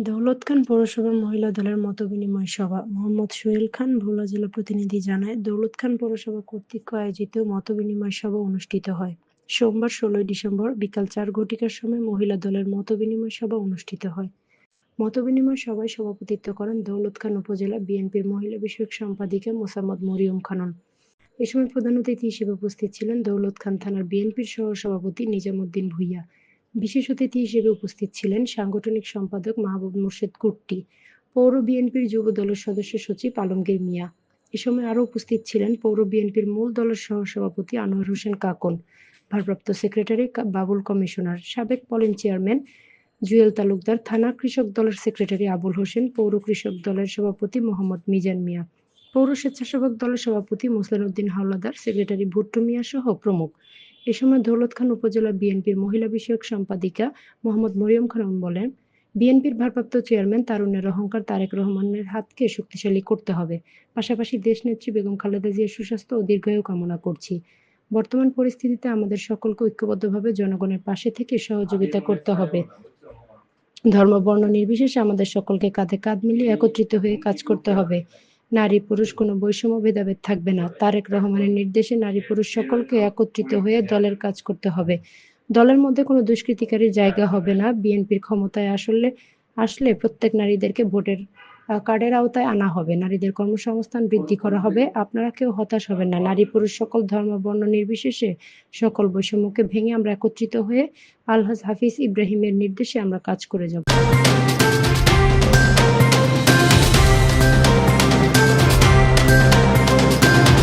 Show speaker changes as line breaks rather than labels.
দৌলতখান পৌরসভার মহিলা দলের মতবিনিময় সভা। মোহাম্মদ সোহেল খান ভোলা জেলা প্রতিনিধি জানায় দৌলত খান পৌরসভা কর্তৃক আয়োজিত মতবিনিময় সভা অনুষ্ঠিত হয়। সোমবার ষোলোই ডিসেম্বর বিকাল চার ঘটিকার সময় মহিলা দলের মতবিনিময় সভা অনুষ্ঠিত হয়। মতবিনিময় সভায় সভাপতিত্ব করেন দৌলত খান উপজেলা বিএনপির মহিলা বিষয়ক সম্পাদিকা মোসাম্মদ মরিয়ম খানন। এ সময় প্রধান অতিথি হিসেবে উপস্থিত ছিলেন দৌলত খান থানার বিএনপির সহ সভাপতি নিজামুদ্দিন ভূঁইয়া। বিশেষ অতিথি হিসেবে উপস্থিত ছিলেন সাংগঠনিক সম্পাদক মাহবুব মুর্শেদ কুট্টি, পৌর বিএনপির যুব দলের সদস্য সচিব আলমগীর মিয়া। এ সময় আরও উপস্থিত ছিলেন পৌর বিএনপির মূল দলের সহসভাপতি আনোয়ার হোসেন কাকন, ভারপ্রাপ্ত সেক্রেটারি বাবুল কমিশনার, সাবেক পলিন চেয়ারম্যান জুয়েল তালুকদার, থানা কৃষক দলের সেক্রেটারি আবুল হোসেন, পৌর কৃষক দলের সভাপতি মোহাম্মদ মিজান মিয়া, পৌর স্বেচ্ছাসেবক দলের সভাপতি মোসলেন উদ্দিন হাওলাদার, সেক্রেটারি ভুট্টু মিয়া সহ প্রমুখ। এ সময় দৌলত খান উপজেলা বিএনপির মহিলা বিষয়ক সম্পাদিকা মোহাম্মদ মরিয়ম খানম বলেন বিএনপির ভারপ্রাপ্ত চেয়ারম্যান তারুণের অহংকার তারেক রহমানের হাতকে শক্তিশালী করতে হবে। পাশাপাশি দেশনেত্রী বেগম খালেদা জিয়ার সুস্বাস্থ্য ও দীর্ঘায়ু কামনা করছি। বর্তমান পরিস্থিতিতে আমাদের সকলকে ঐক্যবদ্ধভাবে জনগণের পাশে থেকে সহযোগিতা করতে হবে। ধর্ম বর্ণ নির্বিশেষে আমাদের সকলকে কাঁধে কাঁধ মিলিয়ে একত্রিত হয়ে কাজ করতে হবে। নারী, পুরুষ কোনো বৈষম্য ভেদাভেদ থাকবে না। তারেক রহমানের নির্দেশে নারী, পুরুষ সকলকে একত্রিত হয়ে দলের কাজ করতে হবে। দলের মধ্যে কোনো দুষ্কৃতিকারীর জায়গা হবে না। বিএনপির ক্ষমতায় আসলে আসলে প্রত্যেক নারীদেরকে ভোটের কার্ডের আওতায় আনা হবে। নারীদের কর্মসংস্থান বৃদ্ধি করা হবে। আপনারা কেউ হতাশ হবেন না। নারী, পুরুষ সকল ধর্ম, বর্ণ নির্বিশেষে সকল বৈষম্যকে ভেঙে আমরা একত্রিত হয়ে আলহাজ হাফিজ ইব্রাহিমের নির্দেশে আমরা কাজ করে যাব।